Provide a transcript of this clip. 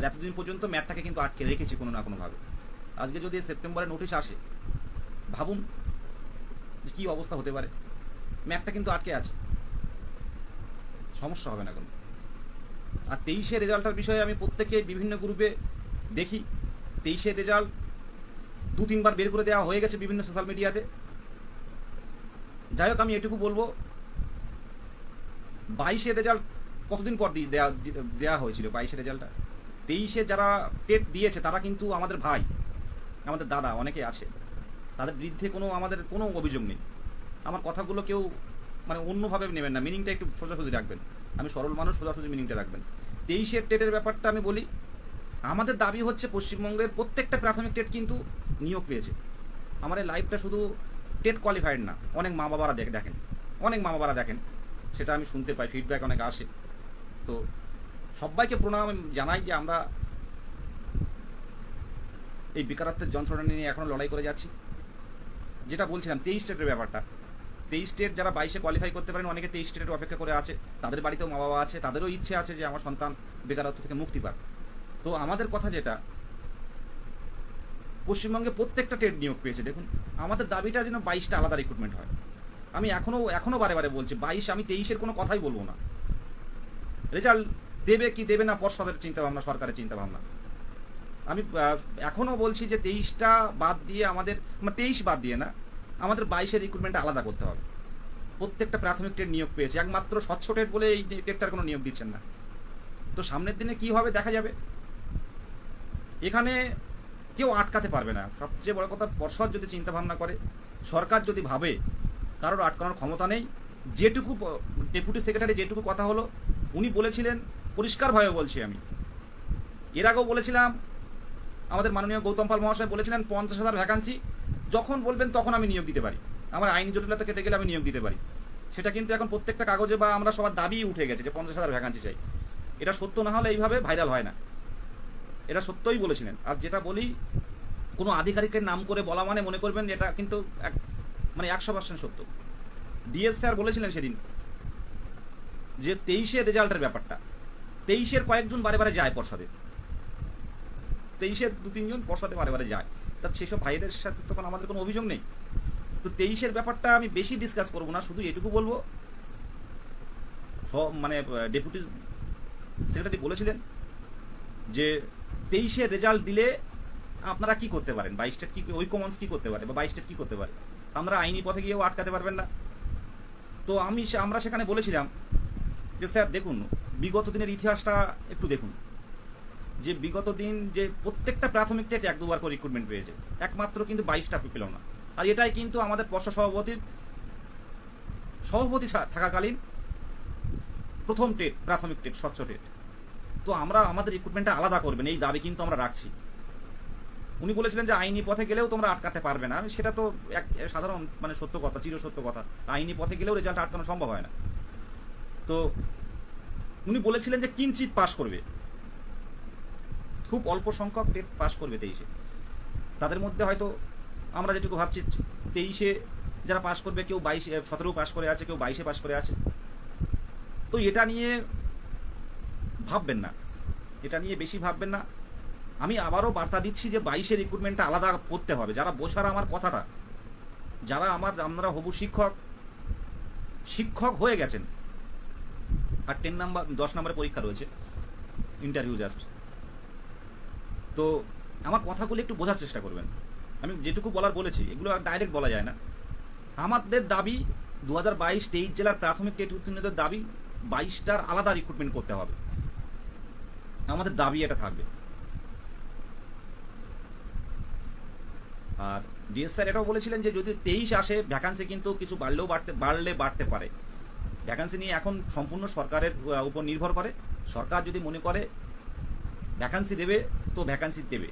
আর এতদিন পর্যন্ত ম্যাটটাকে কিন্তু আটকে রেখেছি কোনো না কোনোভাবে। আজকে যদি সেপ্টেম্বরে নোটিশ আসে, ভাবুন কি অবস্থা হতে পারে। ম্যাপটা কিন্তু আটকে আছে। সমস্যা হবে না কোনো। আর তেইশে রেজাল্টের বিষয়ে আমি প্রত্যেকে বিভিন্ন গ্রুপে দেখি। তেইশে রেজাল্ট দু তিনবার বের করে দেওয়া হয়ে গেছে বিভিন্ন সোশ্যাল মিডিয়াতে। যাই হোক, আমি এটুকু বলব, বাইশে রেজাল্ট কতদিন পর দেওয়া দেওয়া হয়েছিল? বাইশে রেজাল্টটা? তেইশে যারা টেট দিয়েছে, তারা কিন্তু আমাদের ভাই, আমাদের দাদা, অনেকে আছে। তাদের বিরুদ্ধে কোনো আমাদের কোনো অভিযোগ নেই। আমার কথাগুলো কেউ মানে অন্যভাবে নেবেন না। মিনিংটা একটু সোজাসুজি রাখবেন। আমি সরল মানুষ, সোজাসুজি মিনিংটা রাখবেন। তেইশের টেটের ব্যাপারটা আমি বলি, আমাদের দাবি হচ্ছে পশ্চিমবঙ্গের প্রত্যেকটা প্রাথমিক টেট কিন্তু নিয়োগ পেয়েছে। আমার এই লাইফটা শুধু টেট কোয়ালিফাইড না, অনেক মা বাবারা দেখ, দেখেন। অনেক মা বাবারা দেখেন। সেটা আমি শুনতে পাই ফিডব্যাক অনেক আসে। তো সবাইকে প্রণাম জানাই যে আমরা এই বেকারত্বের যন্ত্রণা নিয়ে এখনও লড়াই করে যাচ্ছি। যেটা বলছিলাম, তেইশ স্টেটের ব্যাপারটা। তেইশ স্টেট যারা বাইশে কোয়ালিফাই করতে পারেন, অনেকে তেইশ স্টেটের অপেক্ষা করে আছে। তাদের বাড়িতেও মা বাবা আছে, তাদেরও ইচ্ছে আছে যে আমার সন্তান বেকারত্ব থেকে মুক্তি পাক। তো আমাদের কথা যেটা, পশ্চিমবঙ্গে প্রত্যেকটা টেট নিয়োগ পেয়েছে। দেখুন, আমাদের দাবিটা যেন বাইশটা আলাদা রিক্রুটমেন্ট হয়। আমি এখনও এখনও বারে বারে বলছি, বাইশ, আমি তেইশের কোনো কথাই বলব না। রেজাল্ট দেবে কি দেবে না পর্ষদের চিন্তা ভাবনা সরকারের চিন্তা ভাবনা আমি আহ, এখনও বলছি যে তেইশটা বাদ দিয়ে আমাদের মানে তেইশ বাদ দিয়ে না আমাদের বাইশের রিক্রুটমেন্টটা আলাদা করতে হবে। প্রত্যেকটা প্রাথমিক টেট নিয়োগ পেয়েছে একমাত্র স্বচ্ছ টেট বলে এই টেটটার কোনো নিয়োগ দিচ্ছেন না। তো সামনের দিনে কি হবে দেখা যাবে। এখানে কেউ আটকাতে পারবে না। সবচেয়ে বড় কথা পর্ষদ যদি চিন্তা ভাবনা করে সরকার যদি ভাবে কারোর আটকানোর ক্ষমতা নেই যেটুকু ডেপুটি সেক্রেটারি যেটুকু কথা হলো উনি বলেছিলেন পরিষ্কারভাবে বলছি আমি। এর আগেও বলেছিলাম, আমাদের মাননীয় গৌতম পাল মহাশয় বলেছিলেন, পঞ্চাশ হাজার ভ্যাকান্সি যখন বলবেন তখন আমি নিয়োগ দিতে পারি। আমার আইনি জটিলতা কেটে গেলে আমি নিয়োগ দিতে পারি। সেটা কিন্তু এখন প্রত্যেকটা কাগজে বা আমরা সবার দাবি উঠে গেছে যে পঞ্চাশ হাজার ভ্যাকান্সি চাই। এটা সত্য না হলে এইভাবে ভাইরাল হয় না। এটা সত্যই বলেছিলেন। আর যেটা বলি, কোনো আধিকারিকের নাম করে বলা মানে মনে করবেন এটা কিন্তু এক মানে একশো পার্সেন্ট সত্য। ডিএস স্যার বলেছিলেন সেদিন যে তেইশের রেজাল্টের ব্যাপারটা। তেইশের কয়েকজন বারে বারে যায় পর্ষদে তেইশের দু, তিনজন পর্ষদে বারে বারে যায়। তা সেসব ভাইদের সাথে তখন আমাদের কোনো অভিযোগ নেই। তো তেইশের ব্যাপারটা আমি বেশি ডিসকাস করব না, শুধু এটুকু বলব মানে ডেপুটি সেক্রেটারি বলেছিলেন যে তেইশে রেজাল্ট দিলে আপনারা কি করতে পারেন? বাইশটা কি, ওই কমন্স কি করতে পারে বা বাইশটা কি করতে পারে? আমরা আইনি পথে গিয়েও আটকাতে পারবেন না। তো আমি আমরা সেখানে বলেছিলাম যে, স্যার, দেখুন বিগত দিনের ইতিহাসটা একটু দেখুন। যে বিগত দিন যে প্রত্যেকটা প্রাথমিক টেট এক দুবার করে রিক্রুটমেন্ট পেয়েছে, একমাত্র কিন্তু বাইশটা পেল না। আর এটাই কিন্তু আমাদের পর্ষদ সভাপতির সভাপতি থাকাকালীন প্রথম টেট প্রাথমিক টেট স্বচ্ছ টেট তো আমরা আমাদের রিক্রুটমেন্টটা আলাদা করবেন, এই দাবি কিন্তু আমরা রাখছি। উনি বলেছিলেন যে আইনি পথে গেলেও তোমরা আটকাতে পারবে না। সেটা তো এক সাধারণ মানে সত্য কথা চির সত্য কথা। আইনি পথে গেলেও রেজাল্ট আটকানো সম্ভব হয় না। তো উনি বলেছিলেন যে কিঞ্চিত পাশ করবে। খুব অল্প সংখ্যক টেট পাশ করবে তেইশে। তাদের মধ্যে হয়তো আমরা যেটুকু ভাবছি, তেইশে যারা পাশ করবে, কেউ বাইশে সতেরো পাশ করে আছে, কেউ বাইশে পাশ করে আছে। তো এটা নিয়ে ভাববেন না। এটা নিয়ে বেশি ভাববেন না। আমি আবারও বার্তা দিচ্ছি যে বাইশের রিক্রুটমেন্টটা আলাদা করতে হবে। যারা বোঝার আমার কথাটা, যারা আমার, আপনারা হবু শিক্ষক শিক্ষক হয়ে গেছেন আর টেন নাম্বার দশ নম্বরের পরীক্ষা রয়েছে। ইন্টারভিউ জাস্ট তো আমার কথাগুলো একটু বোঝার চেষ্টা করবেন। আমি যেটুকু বলার বলেছি, এগুলো আর ডাইরেক্ট বলা যায় না। আমাদের দাবি দু হাজার বাইশ তেইশ জেলার প্রাথমিক টেট উত্তীর্ণদের দাবি বাইশটার আলাদা রিক্রুটমেন্ট করতে হবে। আমাদের দাবি এটা থাকবে। আর ডিএস স্যার এটাও বলেছিলেন যে যদি তেইশ আসে ভ্যাকান্সি কিন্তু কিছু বাড়লেও বাড়তে, বাড়লে বাড়তে পারে। ভ্যাকান্সি নিয়ে এখন সম্পূর্ণ সরকারের উপর নির্ভর করে। সরকার যদি মনে করে ভ্যাকান্সি দেবে, তো ভ্যাকান্সি দেবে।